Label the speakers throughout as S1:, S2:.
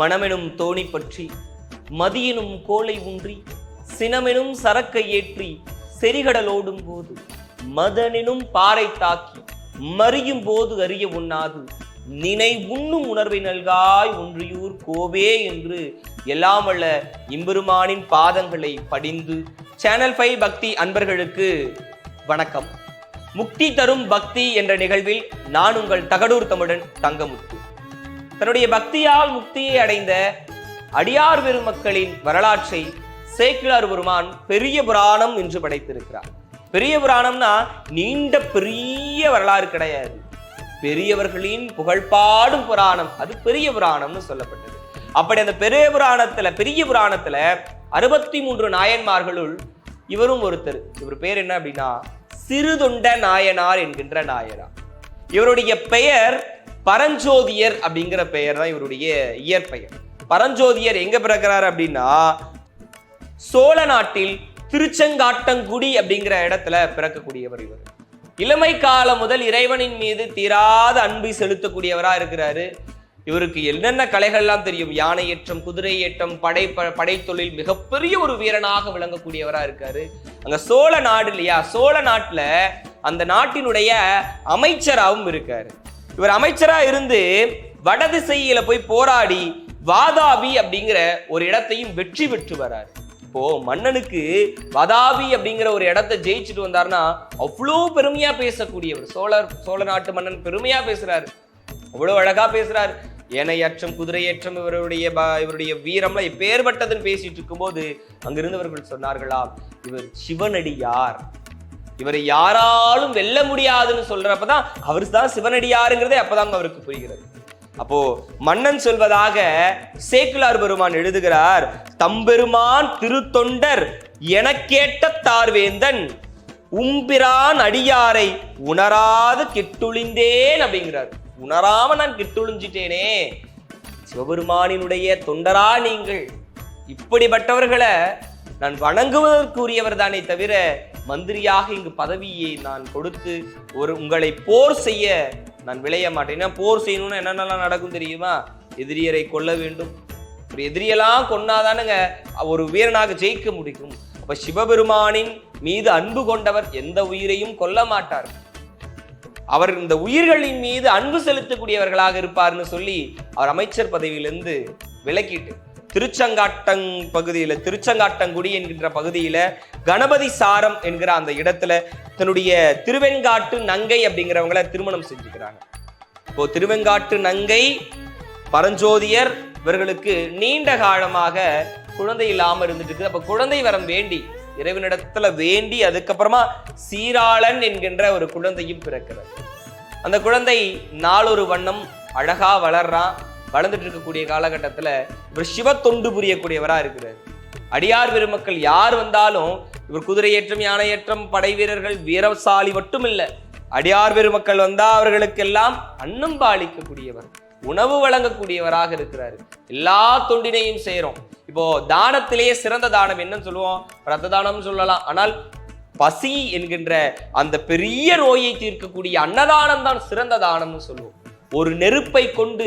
S1: மனமெனும் தோணி பற்றி மதியினும் கோலை ஊன்றி சினமெனும் சரக்கை ஏற்றி செரிகடல் ஓடும் போது மதனினும் பாறை தாக்கி மறியும் போது அறிய உண்ணாது நினை உண்ணும் உணர்வை நல்காய் ஒன்றியூர் கோவே என்று எல்லாம் வல்ல இம்பெருமானின் பாதங்களை படிந்து சேனல் ஃபைவ் பக்தி அன்பர்களுக்கு வணக்கம் முக்தி தரும் பக்தி என்ற நிகழ்வில் நான் உங்கள் தகடூர் தமிழன் தங்கமுத்து தன்னுடைய பக்தியால் முக்தியை அடைந்த அடியார் பெருமக்களின் வரலாற்றை சேக்கிழார் பெருமான் பெரிய புராணம் என்று படைத்திருக்கிறார் பெரிய புராணம்னா நீண்ட பெரிய வரலாறு கிடையாது பெரியவர்களின் புகழ்பாடும் புராணம் அது பெரிய புராணம்னு சொல்லப்பட்டது அப்படி அந்த பெரிய புராணத்துல பெரிய புராணத்துல அறுபத்தி மூன்று நாயன்மார்களுள் இவரும் ஒருத்தர் இவர் பேர் என்ன அப்படின்னா சிறுதொண்ட நாயனார் என்கின்ற நாயனார் இவருடைய பெயர் பரஞ்சோதியர் அப்படிங்கிற பெயர் தான் இவருடைய இயற்பெயர் பரஞ்சோதியர் எங்க பிறக்கிறார் அப்படின்னா சோழ நாட்டில் திருச்செங்காட்டங்குடி அப்படிங்கிற இடத்துல பிறக்கக்கூடியவர் இவர் இளமை காலம் முதல் இறைவனின் மீது தீராத அன்பை செலுத்தக்கூடியவரா இருக்கிறாரு இவருக்கு என்னென்ன கலைகள்லாம் தெரியும் யானை ஏற்றம் குதிரை ஏற்றம் படை படைத்தொழில் மிகப்பெரிய ஒரு வீரனாக விளங்கக்கூடியவரா இருக்காரு அங்க சோழ நாடு இல்லையா சோழ நாட்டுல அந்த நாட்டினுடைய அமைச்சராகவும் இருக்காரு இவர் அமைச்சராக இருந்து வடதிசையில போய் போராடி வாதாபி அப்படிங்கிற ஒரு இடத்தையும் வெற்றி பெற்று வர்றார் இப்போ மன்னனுக்கு வதாபி அப்படிங்கிற ஒரு இடத்த ஜெயிச்சுட்டு வந்தாருன்னா அவ்வளோ பெருமையா பேசக்கூடியவர் சோழர் சோழ நாட்டு மன்னன் பெருமையா பேசுறாரு அவ்வளோ அழகா பேசுறாரு ஏனையற்றம் குதிரையேற்றம் இவருடைய இவருடைய வீரம்ல பேர்பட்டதுன்னு பேசிட்டு இருக்கும்போது அங்கிருந்தவர்கள் சொன்னார்களாம் இவர் சிவனடியார் இவரை யாராலும் வெல்ல முடியாதுன்னு சொல்றப்பதான் அவரு தான் சிவனடியாருங்கிறதே அப்பதான் அவருக்கு புரிகிறது அப்போ மன்னன் சொல்வதாக சேக்குலார் பெருமான் எழுதுகிறார் தம்பெருமான் திருத்தொண்டர் எனக்கேட்ட தார்வேந்தன் உம்பிரான் அடியாரை உணராது கெட்டுழிந்தேன் அப்படிங்கிறார் உணராம நான் கெட்டுழிஞ்சிட்டேனே சிவபெருமானினுடைய தொண்டரா நீங்கள் இப்படிப்பட்டவர்களை நான் வணங்குவதற்குரியவர் தானே தவிர மந்திரியாக இங்கு பதவியை நான் கொடுத்து ஒரு உங்களை போர் செய்ய நான் விளைய மாட்டேன் போர் செய்யணும்னு என்னென்னலாம் நடக்கும் தெரியுமா எதிரியரை கொல்ல வேண்டும் ஒரு எதிரியெல்லாம் கொன்னாதானுங்க ஒரு வீரனாக ஜெயிக்க முடியும் அப்ப சிவபெருமானின் மீது அன்பு கொண்டவர் எந்த உயிரையும் கொல்ல மாட்டார் அவர் இந்த உயிர்களின் மீது அன்பு செலுத்தக்கூடியவர்களாக இருப்பார்னு சொல்லி அவர் அமைச்சர் பதவியிலிருந்து விலக்கிட்டு திருச்செங்காட்டங் பகுதியில் திருச்செங்காட்டங்குடி என்கின்ற பகுதியில் கணபதி சாரம் என்கிற அந்த இடத்துல தன்னுடைய திருவெண்காட்டு நங்கை அப்படிங்கிறவங்கள திருமணம் செஞ்சுக்கிறாங்க இப்போ திருவெண்காட்டு நங்கை பரஞ்சோதியர் இவர்களுக்கு நீண்ட காலமாக குழந்தை இல்லாமல் இருந்துட்டு இருக்குது அப்போ குழந்தை வரம் வேண்டி இறைவனிடத்துல வேண்டி அதுக்கப்புறமா சீராளன் என்கின்ற ஒரு குழந்தையும் பிறக்கிறது அந்த குழந்தை நாளொரு வண்ணம் அழகா வளர்றான் வளர்ந்துட்டு இருக்கக்கூடிய காலகட்டத்தில் இவர் சிவ தொண்டு புரியக்கூடியவராக இருக்கிறார் அடியார் பெருமக்கள் யார் வந்தாலும் இவர் குதிரையேற்றம் யானையேற்றம் படை வீரர்கள் வீரசாலி மட்டும் இல்லை அடியார் பெருமக்கள் வந்தால் அவர்களுக்கெல்லாம் அன்னம் பாலிக்கக்கூடியவர் உணவு வழங்கக்கூடியவராக இருக்கிறார் எல்லா தொண்டினையும் செய்கிறோம் இப்போ தானத்திலேயே சிறந்த தானம் என்னன்னு சொல்லுவோம் ரத்த தானம் சொல்லலாம் ஆனால் பசி என்கின்ற அந்த பெரிய நோயை தீர்க்கக்கூடிய அன்னதானம் தான் சிறந்த தானம்னு சொல்லுவோம் ஒரு நெருப்பை கொண்டு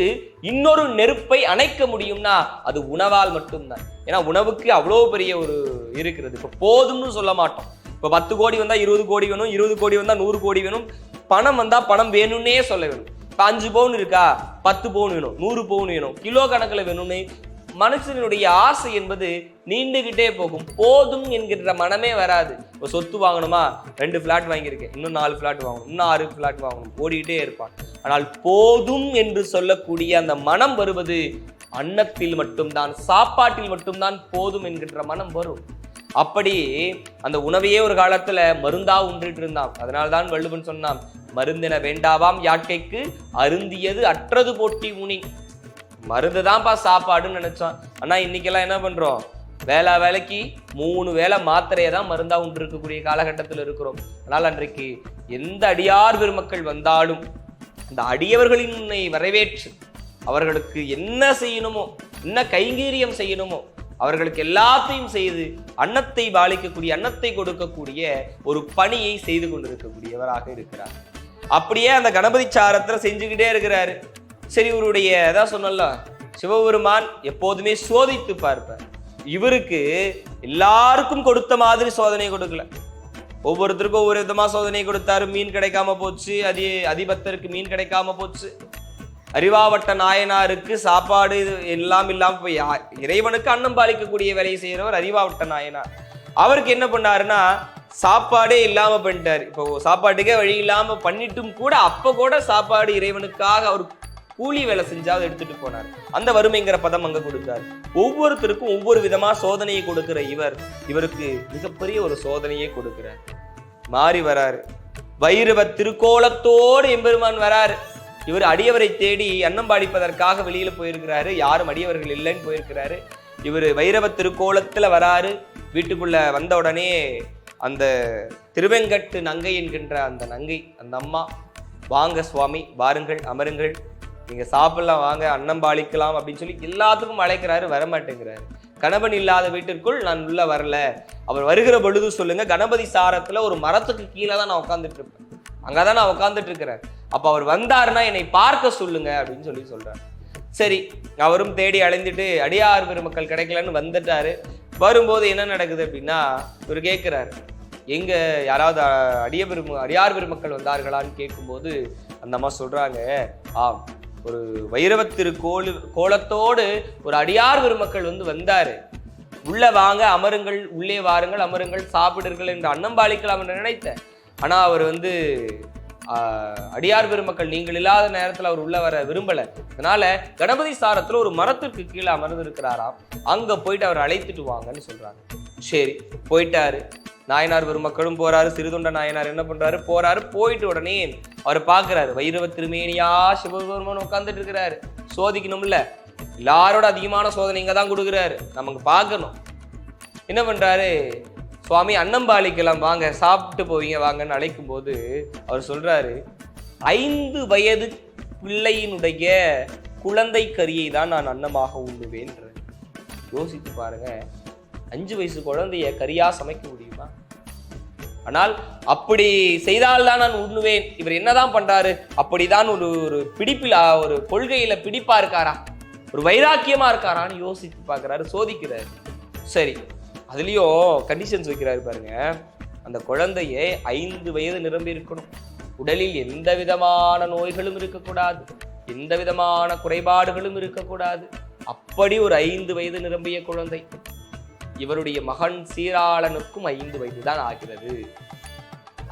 S1: இன்னொரு நெருப்பை அணைக்க முடியும்னா அது உணவால் மட்டும்தான் ஏன்னா உணவுக்கு அவ்வளோ பெரிய ஒரு இருக்கிறது இப்போ போதும்னு சொல்ல மாட்டோம் இப்போ பத்து கோடி வந்தால் இருபது கோடி வேணும் இருபது கோடி வந்தால் நூறு கோடி வேணும் பணம் வந்தால் பணம் வேணும்னே சொல்ல வேணும் இப்போ அஞ்சு பவுன் இருக்கா பத்து பவுன் வேணும் நூறு பவுன் வேணும் கிலோ கணக்கில் வேணும்னு மனுஷனுடைய ஆசை என்பது நீண்டுகிட்டே போகும் போதும் என்கின்ற மனமே வராது இப்போ சொத்து வாங்கணுமா ரெண்டு ஃப்ளாட் வாங்கியிருக்கேன் இன்னும் நாலு ஃப்ளாட் வாங்கணும் இன்னும் ஆறு ஃப்ளாட் வாங்கணும் ஓடிக்கிட்டே இருப்பான் ஆனால் போதும் என்று சொல்லக்கூடிய அந்த மனம் வருவது அன்னத்தில் மட்டும்தான் சாப்பாட்டில் மட்டும்தான் போதும் என்கின்ற மனம் வரும் அப்படி அந்த உணவையே ஒரு காலத்துல மருந்தா உண்டுட்டு இருந்தான் அதனால்தான் வள்ளுவன் சொன்னான் மருந்தின வேண்டாவாம் யாக்கைக்கு அருந்தியது அற்றது போட்டி உனி மருந்து தான்ப்பா சாப்பாடுன்னு நினைச்சோம் ஆனால் இன்னைக்கெல்லாம் என்ன பண்ணுறோம் வேலை வேலைக்கு மூணு வேலை மாத்திரையை தான் மருந்தாக உண்டு இருக்கக்கூடிய காலகட்டத்தில் இருக்கிறோம் அதனால் அன்றைக்கு எந்த அடியார் பெருமக்கள் வந்தாலும் இந்த அடியவர்களின் உன்னை வரவேற்று அவர்களுக்கு என்ன செய்யணுமோ என்ன கைங்கீரியம் செய்யணுமோ அவர்களுக்கு எல்லாத்தையும் செய்து அன்னத்தை பாலிக்கக்கூடிய அன்னத்தை கொடுக்கக்கூடிய ஒரு பணியை செய்து கொண்டிருக்கக்கூடியவராக இருக்கிறார் அப்படியே அந்த கணபதி சாரத்தில் செஞ்சுக்கிட்டே இருக்கிறாரு சரி இவருடைய ஏதாவது சொன்னல சிவபெருமான் எப்போதுமே சோதித்து பார்ப்பார் இவருக்கு எல்லாருக்கும் கொடுத்த மாதிரி சோதனை கொடுக்கல ஒவ்வொருத்தருக்கும் ஒவ்வொரு விதமா சோதனை கொடுத்தாரு மீன் கிடைக்காம போச்சு அதி அதிபத்தருக்கு மீன் கிடைக்காம போச்சு அறிவாவட்ட நாயனாருக்கு சாப்பாடு எல்லாம் இல்லாம போய் இறைவனுக்கு அன்னம் பாலிக்கக்கூடிய வேலையை செய்கிறவர் அறிவாவட்ட நாயனார் அவருக்கு என்ன பண்ணாருன்னா சாப்பாடே இல்லாம பண்ணிட்டார் இப்போ சாப்பாட்டுக்கே வழி இல்லாம பண்ணிட்டும் கூட அப்ப கூட சாப்பாடு இறைவனுக்காக அவர் கூலி வேலை செஞ்சாவது எடுத்துட்டு போனார் அந்த வறுமைங்கிற பதம் அங்க கொடுத்தார் ஒவ்வொருத்தருக்கும் ஒவ்வொரு விதமா சோதனையை கொடுக்கிற இவர் இவருக்கு மிகப்பெரிய ஒரு சோதனையே கொடுக்கிறார் மாறி வராரு வைரவ திருக்கோலத்தோடு எம்பெருமான் வராரு இவர் அடியவரை தேடி அன்னம் பாடிப்பதற்காக வெளியில போயிருக்கிறாரு யாரும் அடியவர்கள் இல்லைன்னு போயிருக்கிறாரு இவர் வைரவ திருக்கோலத்துல வராரு வீட்டுக்குள்ள வந்த உடனே அந்த திருவெங்கட்டு நங்கை என்கின்ற அந்த நங்கை அந்த அம்மா வாங்க சுவாமி வாருங்கள் அமருங்கள் நீங்கள் சாப்பிடலாம் வாங்க அன்னம் பாலிக்கலாம் அப்படின்னு சொல்லி எல்லாத்துக்கும் அழைக்கிறாரு வரமாட்டேங்கிறாரு கணவன் இல்லாத வீட்டிற்குள் நான் உள்ள வரல அவர் வருகிற பொழுது சொல்லுங்க கணபதி சாரத்தில் ஒரு மரத்துக்கு கீழே தான் நான் உட்காந்துட்டு இருப்பேன் அங்கே தான் நான் உட்காந்துட்டு இருக்கிறேன் அப்போ அவர் வந்தாருன்னா என்னை பார்க்க சொல்லுங்க அப்படின்னு சொல்லி சொல்கிறார் சரி அவரும் தேடி அழைந்துட்டு அடியார் பெருமக்கள் கிடைக்கலன்னு வந்துட்டாரு வரும்போது என்ன நடக்குது அப்படின்னா இவர் கேட்குறாரு எங்கே யாராவது அடிய பெரும அடியார் பெருமக்கள் வந்தார்களான்னு கேட்கும்போது அந்த அம்மா சொல்கிறாங்க ஆ ஒரு வைரவத்திரு கோலு கோலத்தோடு ஒரு அடியார் பெருமக்கள் வந்து வந்தார் உள்ளே வாங்க அமருங்கள் உள்ளே வாருங்கள் அமருங்கள் சாப்பிடுங்கள் என்று அன்னம் பாலிக்கலாம் என்று நினைத்தேன் ஆனால் அவர் வந்து அடியார் பெருமக்கள் நீங்கள் இல்லாத நேரத்தில் அவர் உள்ள வர விரும்பலை அதனால கணபதி சாரத்தில் ஒரு மரத்திற்கு கீழே அமர்ந்திருக்கிறாராம் அங்கே போயிட்டு அவர் அழைத்துட்டு வாங்கன்னு சொல்கிறாங்க சரி போயிட்டாரு நாயனார் பெருமக்களும் போறாரு சிறுதொண்ட நாயனார் என்ன பண்றாரு போறாரு போயிட்டு உடனே அவர் பாக்குறாரு வைரவ திருமேனியா சிவபெருமான் உட்காந்துட்டு இருக்கிறாரு சோதிக்கணும்ல எல்லாரோட அதிகமான சோதனை இங்க தான் கொடுக்குறாரு நமக்கு பார்க்கணும் என்ன பண்றாரு சுவாமி அன்னம்பாளிக்கெல்லாம் வாங்க சாப்பிட்டு போவீங்க வாங்கன்னு அழைக்கும் போது அவர் சொல்றாரு ஐந்து வயது பிள்ளையினுடைய குழந்தை கரியை தான் நான் அன்னமாக உண்டுவேன் யோசித்து பாருங்க அஞ்சு வயசு குழந்தைய கரியா சமைக்க முடியும் ஆனால் அப்படி செய்தால்தான் நான் உண்ணுவேன் இவர் என்னதான் பண்றாரு அப்படிதான் ஒரு ஒரு பிடிப்பில் ஒரு கொள்கையில பிடிப்பா இருக்காரா ஒரு வைராக்கியமா இருக்காரான்னு யோசித்து பார்க்குறாரு சோதிக்கிறாரு சரி அதுலேயும் கண்டிஷன்ஸ் வைக்கிறாரு பாருங்க அந்த குழந்தையே ஐந்து வயது நிரம்பி இருக்கணும் உடலில் எந்த விதமான நோய்களும் இருக்கக்கூடாது எந்த விதமான குறைபாடுகளும் இருக்கக்கூடாது அப்படி ஒரு ஐந்து வயது நிரம்பிய குழந்தை இவருடைய மகன் சீராளனுக்கும் ஐந்து வயது தான் ஆகிறது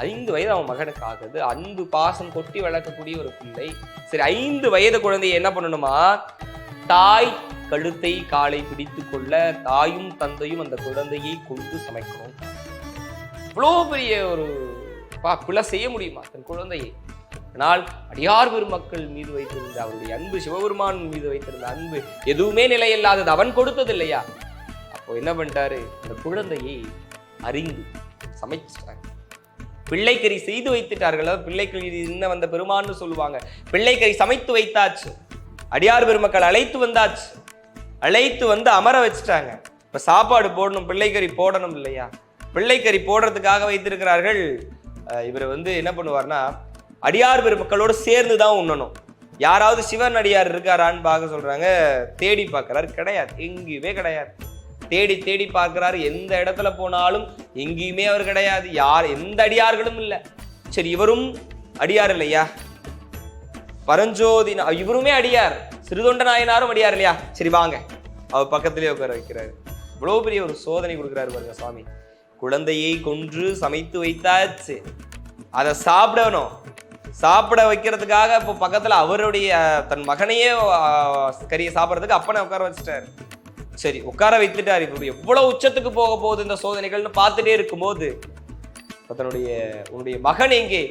S1: ஐந்து வயது அவன் மகனுக்கு ஆகுது அன்பு பாசம் கொட்டி வளர்க்கக்கூடிய ஒரு பிள்ளை சரி ஐந்து வயது குழந்தைய என்ன பண்ணணுமா தாய் கழுத்தை காலை பிடித்து கொள்ள தாயும் தந்தையும் அந்த குழந்தையை கொண்டு சமைக்கணும் இவ்வளோ பெரிய ஒரு பா பிழை செய்ய முடியுமா தன் குழந்தையை ஆனால் அடியார் பெருமக்கள் மீது வைத்திருந்த அவருடைய அன்பு சிவபெருமான் மீது வைத்திருந்த அன்பு எதுவுமே நிலையில்லாதது அவன் கொடுத்தது இல்லையா அப்போ என்ன பண்ணிட்டாரு அந்த குழந்தையை அறிந்து சமைச்சிட்டாங்க பிள்ளைக்கறி செய்து வைத்துட்டார்களோ பிள்ளைக்கறி என்ன வந்த பெருமான்னு சொல்லுவாங்க பிள்ளைக்கறி சமைத்து வைத்தாச்சு அடியார் பெருமக்கள் அழைத்து வந்தாச்சு அழைத்து வந்து அமர வச்சுட்டாங்க இப்போ சாப்பாடு போடணும் பிள்ளைக்கறி போடணும் இல்லையா பிள்ளைக்கறி போடுறதுக்காக வைத்திருக்கிறார்கள் இவர் வந்து என்ன பண்ணுவார்னா அடியார் பெருமக்களோடு சேர்ந்து தான் உண்ணணும் யாராவது சிவன் அடியார் இருக்காரான்னு பார்க்க சொல்கிறாங்க தேடி பார்க்குறாரு கிடையாது எங்கேயுமே கிடையாது தேடி தேடி பார்க்குறாரு எந்த இடத்துல போனாலும் எங்கேயுமே அவர் கிடையாது யார் எந்த அடியார்களும் இல்லை சரி இவரும் அடியார் இல்லையா பரஞ்சோதி இவருமே அடியார் சிறுதொண்ட நாயனாரும் அடியார் இல்லையா சரி வாங்க அவர் பக்கத்திலே உட்கார வைக்கிறாரு இவ்வளோ பெரிய ஒரு சோதனை கொடுக்குறாரு பாருங்க சுவாமி குழந்தையை கொன்று சமைத்து வைத்தாச்சு அதை சாப்பிடணும் சாப்பிட வைக்கிறதுக்காக இப்போ பக்கத்தில் அவருடைய தன் மகனையே கறியை சாப்பிட்றதுக்கு அப்பனை உட்கார வச்சுட்டாரு சரி உட்கார வைத்துட்டார் இப்போ எவ்வளவு உச்சத்துக்கு போக போகுது இந்த சோதனைகள்னு பார்த்துட்டே இருக்கும்போது தன்னுடைய உன்னுடைய மகன் எங்கே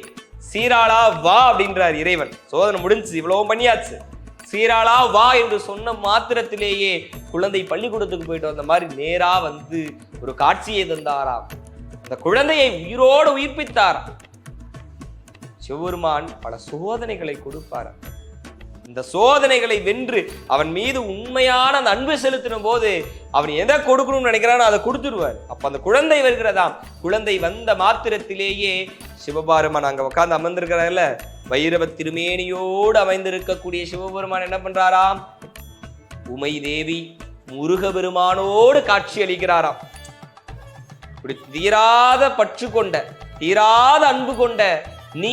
S1: சீராளா வா அப்படின்றார் இறைவன் சோதனை முடிஞ்சு இவ்வளவும் பண்ணியாச்சு சீராளா வா என்று சொன்ன மாத்திரத்திலேயே குழந்தை பள்ளிக்கூடத்துக்கு போயிட்டு வந்த மாதிரி நேரா வந்து ஒரு காட்சியை தந்தாராம் அந்த குழந்தையை உயிரோடு உயிர்ப்பித்தாராம் சிவபெருமான் பல சோதனைகளை கொடுப்பார் இந்த சோதனைகளை வென்று அவன் மீது உண்மையான அந்த அன்பு செலுத்தின போது அவன் எதை கொடுக்கணும்னு நினைக்கிறானோ அதை கொடுத்துருவார் அப்ப அந்த குழந்தை வருகிறதாம் குழந்தை வந்த மாத்திரத்திலேயே சிவபாருமான் அங்க உட்காந்து அமர்ந்திருக்கிறார்ல வைரவ திருமேனியோடு அமைந்திருக்கக்கூடிய சிவபெருமான் என்ன பண்றாராம் உமை தேவி முருக பெருமானோடு காட்சி அளிக்கிறாராம் இப்படி தீராத பற்று கொண்ட தீராத அன்பு கொண்ட நீ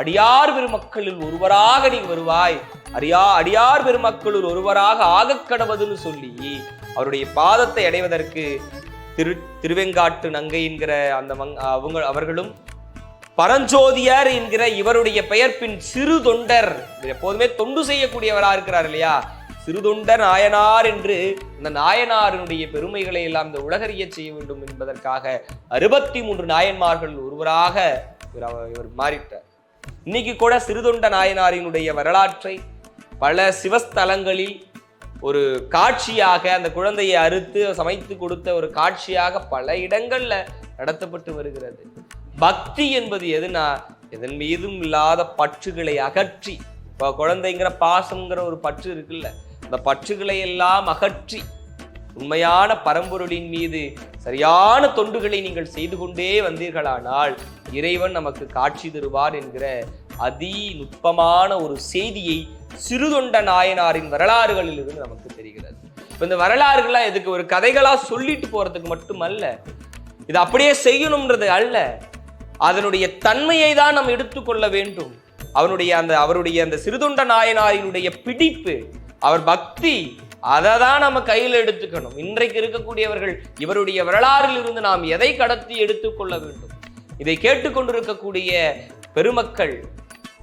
S1: அடியார் பெருமக்களில் ஒருவராக நீ வருவாய் அரியா அடியார் பெருமக்களில் ஒருவராக ஆக கடவுதுன்னு சொல்லி அவருடைய பாதத்தை அடைவதற்கு திரு திருவெங்காட்டு நங்கை என்கிற அந்த மங் அவங்க அவர்களும் பரஞ்சோதியர் என்கிற இவருடைய பெயர் பின் சிறு தொண்டர் எப்போதுமே தொண்டு செய்யக்கூடியவராக இருக்கிறார் இல்லையா சிறுதொண்டர் நாயனார் என்று அந்த நாயனாரினுடைய பெருமைகளை எல்லாம் இந்த உலகறிய செய்ய வேண்டும் என்பதற்காக அறுபத்தி மூன்று நாயன்மார்கள் ஒருவராக இவர் இவர் மாறிட்டார் இன்னைக்கு கூட சிறுதொண்ட நாயனாரினுடைய வரலாற்றை பல சிவஸ்தலங்களில் ஒரு காட்சியாக அந்த குழந்தையை அறுத்து சமைத்து கொடுத்த ஒரு காட்சியாக பல இடங்கள்ல நடத்தப்பட்டு வருகிறது பக்தி என்பது எதுனா எதன் மீதும் இல்லாத பற்றுகளை அகற்றி இப்போ குழந்தைங்கிற பாசங்கிற ஒரு பற்று இருக்குல்ல அந்த பற்றுகளை எல்லாம் அகற்றி உண்மையான பரம்பொருளின் மீது சரியான தொண்டுகளை நீங்கள் செய்து கொண்டே வந்தீர்களானால் இறைவன் நமக்கு காட்சி தருவார் என்கிற அதி நுட்பமான ஒரு செய்தியை சிறுதொண்ட நாயனாரின் வரலாறுகளில் இருந்து நமக்கு தெரிகிறது இப்போ இந்த வரலாறுகள்லாம் இதுக்கு ஒரு கதைகளாக சொல்லிட்டு போகிறதுக்கு மட்டுமல்ல இது அப்படியே செய்யணும்ன்றது அல்ல அதனுடைய தன்மையை தான் நாம் எடுத்துக்கொள்ள வேண்டும் அவனுடைய அந்த அவருடைய அந்த சிறுதொண்ட நாயனாரினுடைய பிடிப்பு அவர் பக்தி அதை தான் நம்ம கையில் எடுத்துக்கணும் இன்றைக்கு இருக்கக்கூடியவர்கள் இவருடைய வரலாறில் இருந்து நாம் எதை கடத்தி எடுத்துக்கொள்ள வேண்டும் இதை கேட்டுக்கொண்டிருக்கக்கூடிய பெருமக்கள்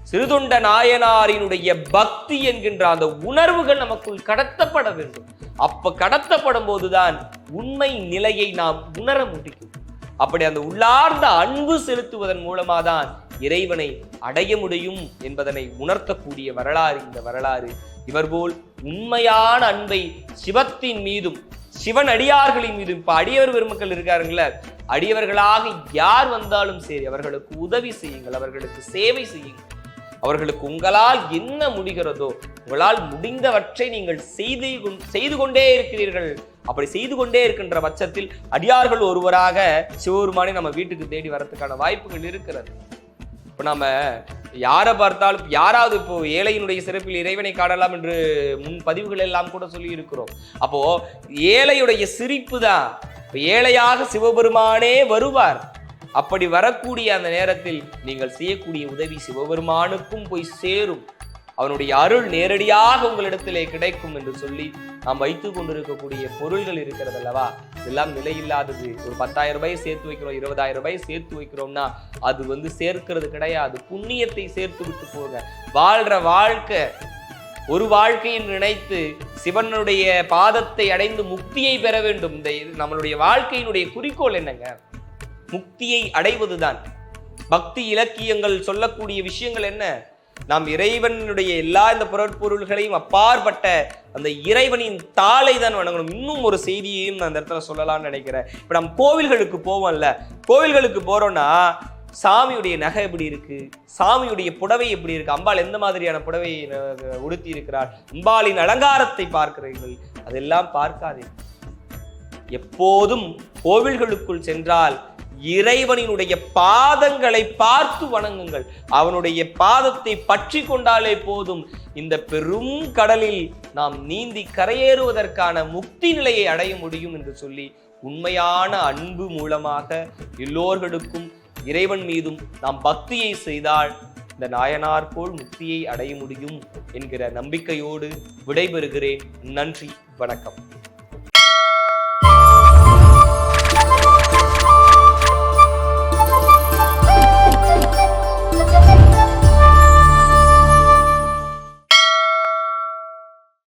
S1: சிறுதொண்ட நாயனாரினுடைய பக்தி என்கின்ற அந்த உணர்வுகள் நமக்குள் கடத்தப்பட வேண்டும் அப்ப கடத்தப்படும் போதுதான் உண்மை நிலையை நாம் உணர முடியும் அப்படி அந்த உள்ளார்ந்த அன்பு செலுத்துவதன் மூலமா தான் இறைவனை அடைய முடியும் என்பதனை உணர்த்தக்கூடிய வரலாறு இந்த வரலாறு இவர் போல் உண்மையான அன்பை சிவத்தின் மீதும் சிவன் அடியார்களின் மீதும் இப்ப அடியவர் பெருமக்கள் இருக்காருங்களே அடியவர்களாக யார் வந்தாலும் சரி அவர்களுக்கு உதவி செய்யுங்கள் அவர்களுக்கு சேவை செய்யுங்கள் அவர்களுக்கு உங்களால் என்ன முடிகிறதோ உங்களால் முடிந்தவற்றை நீங்கள் செய்து செய்து கொண்டே இருக்கிறீர்கள் அப்படி செய்து கொண்டே இருக்கின்ற பட்சத்தில் அடியார்கள் ஒருவராக சிவபெருமானை நம்ம வீட்டுக்கு தேடி வரத்துக்கான வாய்ப்புகள் இருக்கிறது இப்போ நம்ம யாரை பார்த்தாலும் யாராவது இப்போ ஏழையினுடைய சிறப்பில் இறைவனை காணலாம் என்று முன் பதிவுகள் எல்லாம் கூட சொல்லி இருக்கிறோம் அப்போ ஏழையுடைய சிரிப்பு தான் ஏழையாக சிவபெருமானே வருவார் அப்படி வரக்கூடிய அந்த நேரத்தில் நீங்கள் செய்யக்கூடிய உதவி சிவபெருமானுக்கும் போய் சேரும் அவனுடைய அருள் நேரடியாக உங்களிடத்திலே கிடைக்கும் என்று சொல்லி நாம் வைத்து கொண்டிருக்கக்கூடிய பொருள்கள் இருக்கிறது அல்லவா இதெல்லாம் இல்லாதது ஒரு பத்தாயிரம் ரூபாய் சேர்த்து வைக்கிறோம் இருபதாயிரம் ரூபாய் சேர்த்து வைக்கிறோம்னா அது வந்து சேர்க்கிறது கிடையாது புண்ணியத்தை சேர்த்து விட்டு போங்க வாழ்ற வாழ்க்கை ஒரு வாழ்க்கையில் நினைத்து சிவனுடைய பாதத்தை அடைந்து முக்தியை பெற வேண்டும் இந்த நம்மளுடைய வாழ்க்கையினுடைய குறிக்கோள் என்னங்க முக்தியை அடைவதுதான் பக்தி இலக்கியங்கள் சொல்லக்கூடிய விஷயங்கள் என்ன நாம் இறைவனுடைய எல்லா இந்த பொருட்பொருள்களையும் அப்பாற்பட்ட அந்த இறைவனின் தாளை தான் வணங்கணும் இன்னும் ஒரு செய்தியையும் நான் அந்த இடத்துல சொல்லலாம்னு நினைக்கிறேன் இப்போ நம்ம கோவில்களுக்கு போவோம்ல கோவில்களுக்கு போகிறோம்னா சாமியுடைய நகை எப்படி இருக்கு சாமியுடைய புடவை எப்படி இருக்கு அம்பாள் எந்த மாதிரியான புடவையை உடுத்தி இருக்கிறார் அம்பாளின் அலங்காரத்தை பார்க்கிறீர்கள் அதெல்லாம் பார்க்காதீர்கள் எப்போதும் கோவில்களுக்குள் சென்றால் இறைவனினுடைய பாதங்களை பார்த்து வணங்குங்கள் அவனுடைய பாதத்தை பற்றி கொண்டாலே போதும் இந்த பெரும் கடலில் நாம் நீந்தி கரையேறுவதற்கான முக்தி நிலையை அடைய முடியும் என்று சொல்லி உண்மையான அன்பு மூலமாக எல்லோர்களுக்கும் இறைவன் மீதும் நாம் பக்தியை செய்தால் இந்த நாயனார் போல் முக்தியை அடைய முடியும் என்கிற நம்பிக்கையோடு விடைபெறுகிறேன் நன்றி வணக்கம்